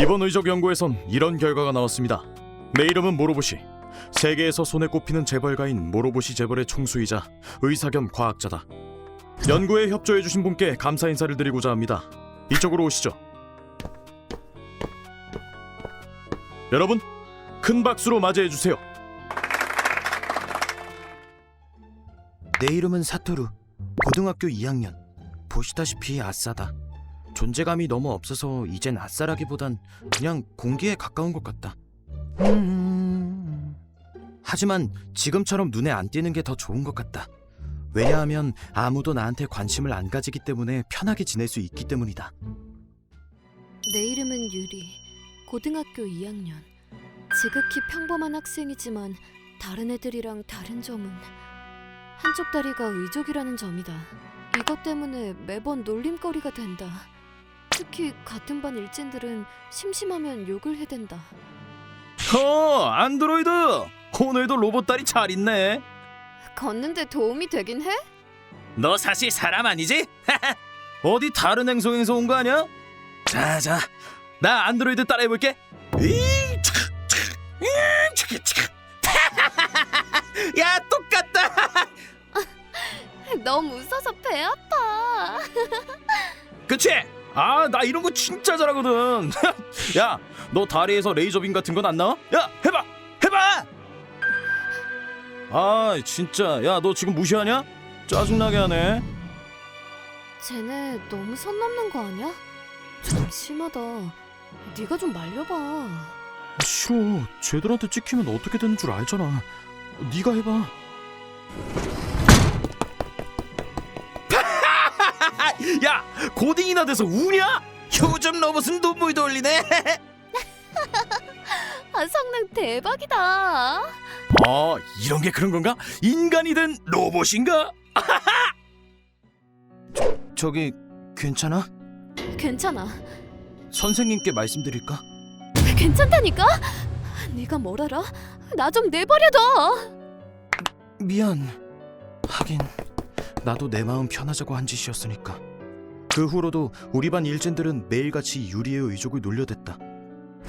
이번 의적 연구에선 이런 결과가 나왔습니다. 내 이름은 모로보시. 세계에서 손에 꼽히는 재벌가인 모로보시 재벌의 총수이자 의사 겸 과학자다. 연구에 협조해 주신 분께 감사 인사를 드리고자 합니다. 이쪽으로 오시죠. 여러분, 큰 박수로 맞이해 주세요. 내 이름은 사토루. 고등학교 2학년. 보시다시피 아싸다. 존재감이 너무 없어서 이젠 아싸라기보단 그냥 공기에 가까운 것 같다. 음... 하지만 지금처럼 눈에 안 띄는 게 더 좋은 것 같다. 왜냐하면 아무도 나한테 관심을 안 가지기 때문에 편하게 지낼 수 있기 때문이다. 내 이름은 유리. 고등학교 2학년. 지극히 평범한 학생이지만 다른 애들이랑 다른 점은 한쪽 다리가 의족이라는 점이다. 이것 때문에 매번 놀림거리가 된다. 특히 같은 반 일진들은 심심하면 욕을 해댄다. 어, 안드로이드. 오늘도 로봇 다리 잘 있네. 걷는데 도움이 되긴 해? 너 사실 사람 아니지? 어디 다른 행성에서 온 거 아니야? 자자, 나 안드로이드 따라해볼게. 이, 이. 야, 똑같다. 너무 웃어서 배 아파. 그치? 아, 나 이런 거 진짜 잘하거든. 야, 너 다리에서 레이저빔 같은 건 안 나와? 야, 해봐, 해봐. 아, 진짜. 야, 너 지금 무시하냐? 짜증나게 하네. 쟤네 너무 선 넘는 거 아니야? 좀 심하다. 네가 좀 말려봐. 싫어. 쟤들한테 찍히면 어떻게 되는 줄 알잖아. 네가 해봐. 야, 고딩이나 돼서 우냐? 요즘 로봇은 눈물도 흘리네. 아, 성능 대박이다. 아, 이런 게 그런 건가? 인간이 된 로봇인가? 저기 괜찮아? 괜찮아. 선생님께 말씀드릴까? 괜찮다니까? 네가 뭘 알아? 나 좀 내버려둬. 미안. 하긴 나도 내 마음 편하자고 한 짓이었으니까. 그 후로도 우리 반 일진들은 매일같이 유리의 의족을 놀려댔다.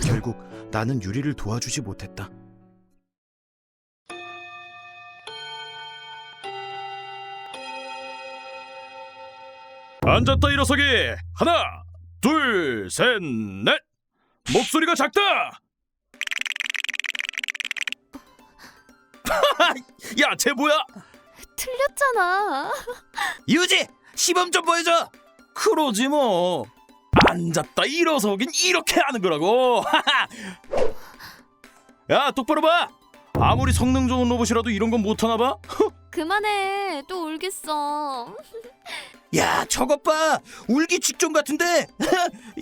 결국 나는 유리를 도와주지 못했다. 앉았다 일어서기. 하나, 둘, 셋, 넷. 목소리가 작다. 야, 쟤 뭐야? 틀렸잖아. 유지 시범 좀 보여줘 그러지 뭐 앉았다 일어서긴 이렇게 하는 거라고 야 똑바로 봐 아무리 성능 좋은 로봇이라도 이런 건 못하나 봐? 그만해. 또 울겠어. 야 저것 봐 울기 직전 같은데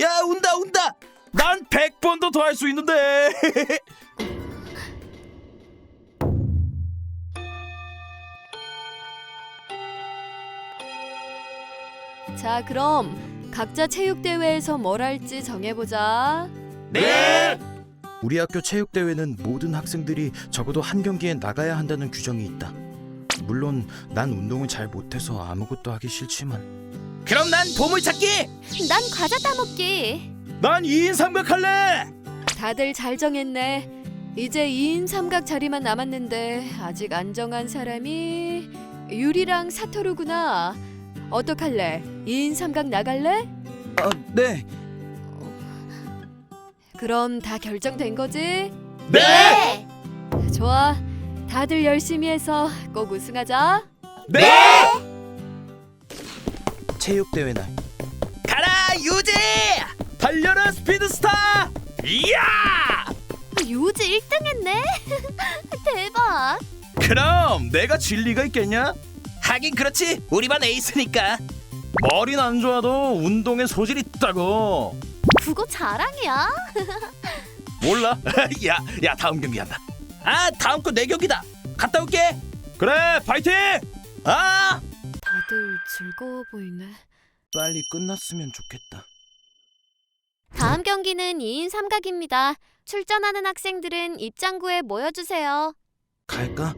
야 운다 운다 난 100번도 더 할 수 있는데 자, 그럼 각자 체육 대회에서 뭘 할지 정해보자. 네 우리 학교 체육 대회는 모든 학생들이 적어도 한 경기에 나가야 한다는 규정이 있다. 물론 난 운동을 잘 못해서 아무것도 하기 싫지만 그럼 난 보물찾기 난 과자 따먹기. 난 2인 삼각 할래 다들 잘 정했네. 이제 2인 삼각 자리만 남았는데 아직 안 정한 사람이 유리랑 사토루구나. 어떡할래? 2인 삼각 나갈래? 아, 네. 그럼 다 결정된 거지? 네! 좋아. 다들 열심히 해서 꼭 우승하자. 네! 체육 대회 날 가라 유지 달려라 스피드스타 이야 유지 1등 했네. 대박. 그럼 내가 질 리가 있겠냐 하긴 그렇지 우리 반 에이스니까 머리는 안 좋아도 운동에 소질 있다고 그거 자랑이야? 몰라 야야 다음 경기 한다 아 다음 거 내 경기다 갔다 올게 그래 파이팅 아 다들 즐거워 보이네. 빨리 끝났으면 좋겠다. 다음 경기는 2인 삼각입니다. 출전하는 학생들은 입장구에 모여주세요. 갈까?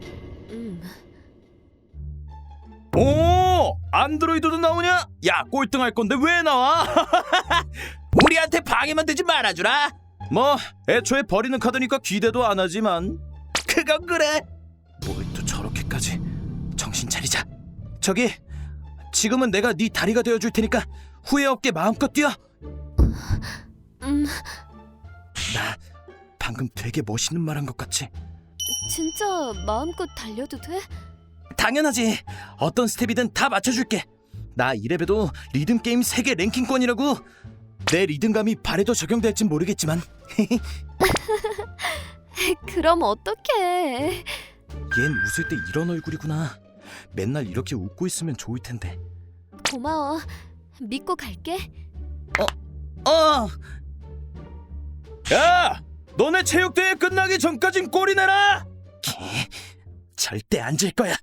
음. 오 안드로이드도 나오냐 야 꼴등 할 건데 왜 나와 우리한테 방해만 되지 말아주라. 뭐 애초에 버리는 카드니까 기대도 안 하지만 그건 그래. 뭘 또 저렇게까지 정신 차리자. 저기 지금은 내가 네 다리가 되어줄 테니까 후회 없게 마음껏 뛰어. 음, 나 방금 되게 멋있는 말 한 것 같지? 진짜 마음껏 달려도 돼? 당연하지. 어떤 스텝이든 다 맞춰줄게. 나 이래봬도 리듬 게임 세계 랭킹권이라고. 내 리듬감이 발에도 적용될진 모르겠지만 그럼 어떡해? 얜 웃을 때 이런 얼굴이구나. 맨날 이렇게 웃고 있으면 좋을 텐데. 고마워. 믿고 갈게. 어. 야, 너네 체육대회 끝나기 전까진 꼬리 내라. 절대 안 질 거야.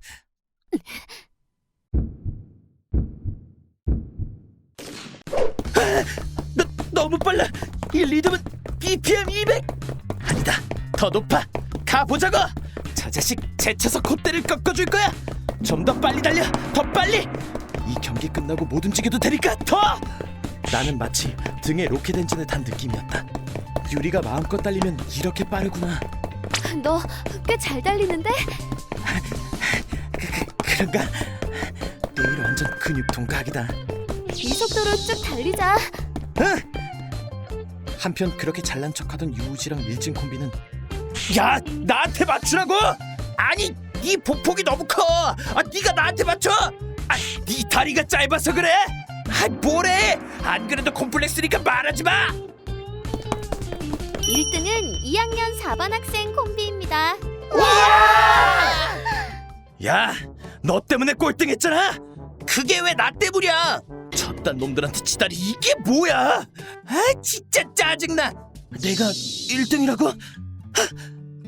아, 너, 너무 빨라. 이 리듬은 BPM 200. 아니다. 더 높아. 가보자고. 저 자식 제쳐서 콧대를 꺾어줄 거야. 좀 더 빨리 달려. 더 빨리. 이 경기 끝나고 못 움직여도 되니까 더. 나는 마치 등에 로켓 엔진을 탄 느낌이었다. 유리가 마음껏 달리면 이렇게 빠르구나. 너 꽤 잘 달리는데? 그, 그런가? 내일 완전 근육통 각이다. 이 속도로 쭉 달리자. 한편 그렇게 잘난 척하던 유우지랑 일진 콤비는 야 나한테 맞추라고? 아니 네 보폭이 너무 커. 아 네가 나한테 맞춰. 아네 다리가 짧아서 그래. 아 뭐래? 안 그래도 콤플렉스니까 말하지 마. 1등은 2학년 4반 학생 콤비입니다. 야, 너 때문에 꼴등했잖아. 그게 왜 나 때문이야? 저딴 놈들한테 치다리 이게 뭐야? 아, 진짜 짜증나. 내가 1등이라고?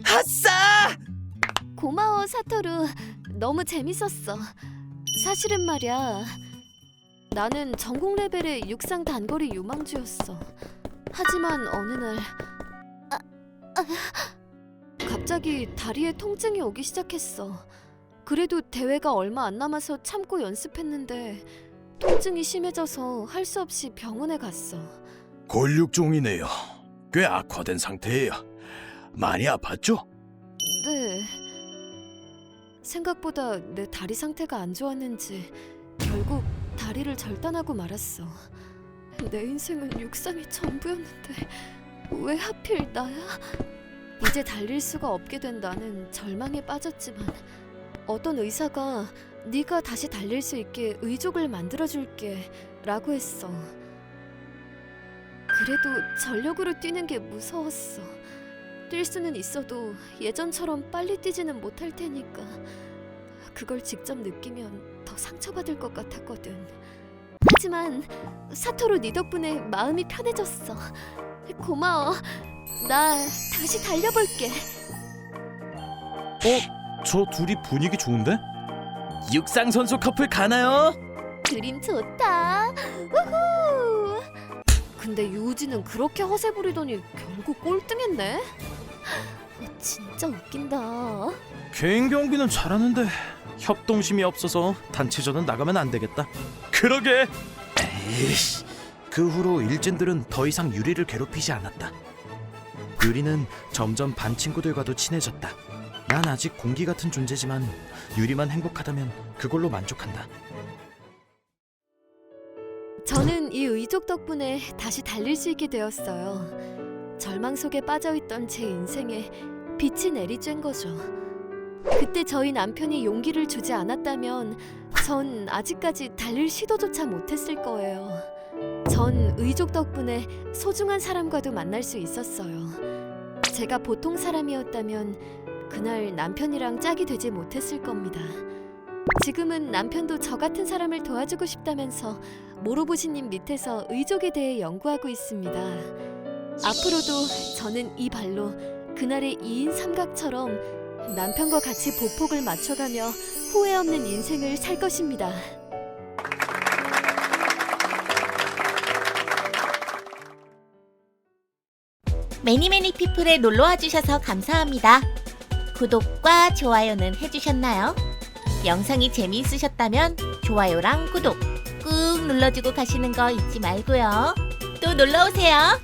아싸! 고마워 사토루. 너무 재밌었어. 사실은 말이야. 나는 전국 레벨의 육상 단거리 유망주였어. 하지만 어느 날 아, 아, 갑자기 다리에 통증이 오기 시작했어. 그래도 대회가 얼마 안 남아서 참고 연습했는데 통증이 심해져서 할 수 없이 병원에 갔어. 골육종이네요. 꽤 악화된 상태예요. 많이 아팠죠? 네. 생각보다 내 다리 상태가 안 좋았는지 결국 다리를 절단하고 말았어. 내 인생은 육상이 전부였는데 왜 하필 나야? 이제 달릴 수가 없게 된 나는 절망에 빠졌지만 어떤 의사가 네가 다시 달릴 수 있게 의족을 만들어 줄게 라고 했어. 그래도 전력으로 뛰는 게 무서웠어. 뛸 수는 있어도 예전처럼 빨리 뛰지는 못할 테니까 그걸 직접 느끼면 더 상처받을 것 같았거든. 하지만 사토로 네 덕분에 마음이 편해졌어. 고마워. 나 다시 달려볼게. 어? 저 둘이 분위기 좋은데? 육상 선수 커플 가나요? 그림 좋다. 우후. 근데 유우진은 그렇게 허세 부리더니 결국 꼴등했네. 어, 진짜 웃긴다. 개인 경기는 잘하는데 협동심이 없어서 단체전은 나가면 안 되겠다. 그러게. 에이씨. 그 후로 일진들은 더 이상 유리를 괴롭히지 않았다. 유리는 점점 반 친구들과도 친해졌다. 난 아직 공기 같은 존재지만 유리만 행복하다면 그걸로 만족한다. 저는 이 의족 덕분에 다시 달릴 수 있게 되었어요. 절망 속에 빠져있던 제 인생에 빛이 내리쬐은 거죠. 그때 저희 남편이 용기를 주지 않았다면 전 아직까지 달릴 시도조차 못했을 거예요. 전 의족 덕분에 소중한 사람과도 만날 수 있었어요. 제가 보통 사람이었다면 그날 남편이랑 짝이 되지 못했을 겁니다. 지금은 남편도 저 같은 사람을 도와주고 싶다면서 모로보시님 밑에서 의족에 대해 연구하고 있습니다. 앞으로도 저는 이 발로 그날의 2인 삼각처럼 남편과 같이 보폭을 맞춰가며 후회 없는 인생을 살 것입니다. 매니매니 피플에 놀러와 주셔서 감사합니다. 구독과 좋아요는 해주셨나요? 영상이 재미있으셨다면 좋아요랑 구독 꾹 눌러주고 가시는 거 잊지 말고요. 또 놀러 오세요.